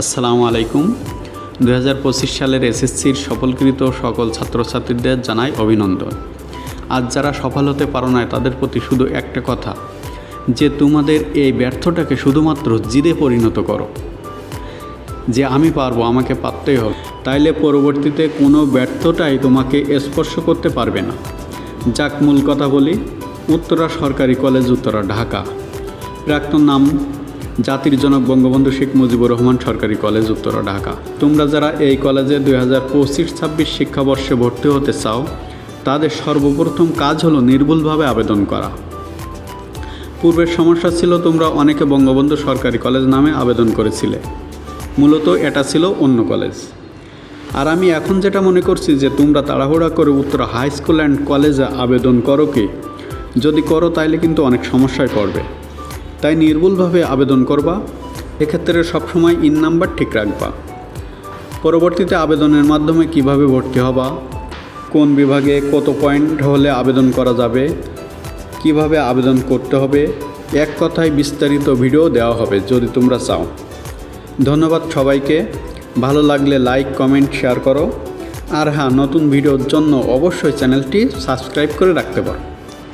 আসসালামু আলাইকুম। দু হাজার পঁচিশ সালের এসএসসির সফলকৃত সকল ছাত্রছাত্রীদের জানাই অভিনন্দন। আজ যারা সফল হতে পারো না তাদের প্রতি শুধু একটা কথা, যে তোমাদের এই ব্যর্থটাকে শুধুমাত্র জিদে পরিণত করো। যে আমি পারব, আমাকে পারতেই হবে। তাইলে পরবর্তীতে কোনো ব্যর্থটাই তোমাকে স্পর্শ করতে পারবে না। যাক, মূল কথা বলি, উত্তরা সরকারি কলেজ, উত্তরা ঢাকা। প্রাক্তন নাম জাতির জনক বঙ্গবন্ধু শেখ মুজিবুর রহমান সরকারি কলেজ, উত্তরা, ঢাকা। তোমরা যারা এই কলেজে দুই হাজার পঁচিশ, ছাব্বিশ শিক্ষাবর্ষে ভর্তি হতে চাও, তাদের সর্বপ্রথম কাজ হলো নির্ভুলভাবে আবেদন করা। পূর্বের সমস্যা ছিল তোমরা অনেকে বঙ্গবন্ধু সরকারি কলেজ নামে আবেদন করেছিলে। মূলত এটা ছিল অন্য কলেজ। আর আমি এখন যেটা মনে করছি যে তোমরা তাড়াহুড়া করে উত্তরা হাই স্কুল অ্যান্ড কলেজে আবেদন করো কি? যদি করো তাইলে কিন্তু অনেক সমস্যায় পড়বে। তাই নির্ভুলভাবে আবেদন করবা, এক্ষেত্রে সবসময় ইন নাম্বার ঠিক রাখবা। পরবর্তীতে আবেদনের মাধ্যমে কীভাবে ভর্তি হবা, কোন বিভাগে কত পয়েন্ট হলে আবেদন করা যাবে, কীভাবে আবেদন করতে হবে, এক কথায় বিস্তারিত ভিডিও দেওয়া হবে যদি তোমরা চাও। ধন্যবাদ সবাইকে, ভালো লাগলে লাইক, কমেন্ট, শেয়ার করো। আর হ্যাঁ নতুন ভিডিওর জন্য অবশ্যই চ্যানেলটি সাবস্ক্রাইব করে রাখতে পারো।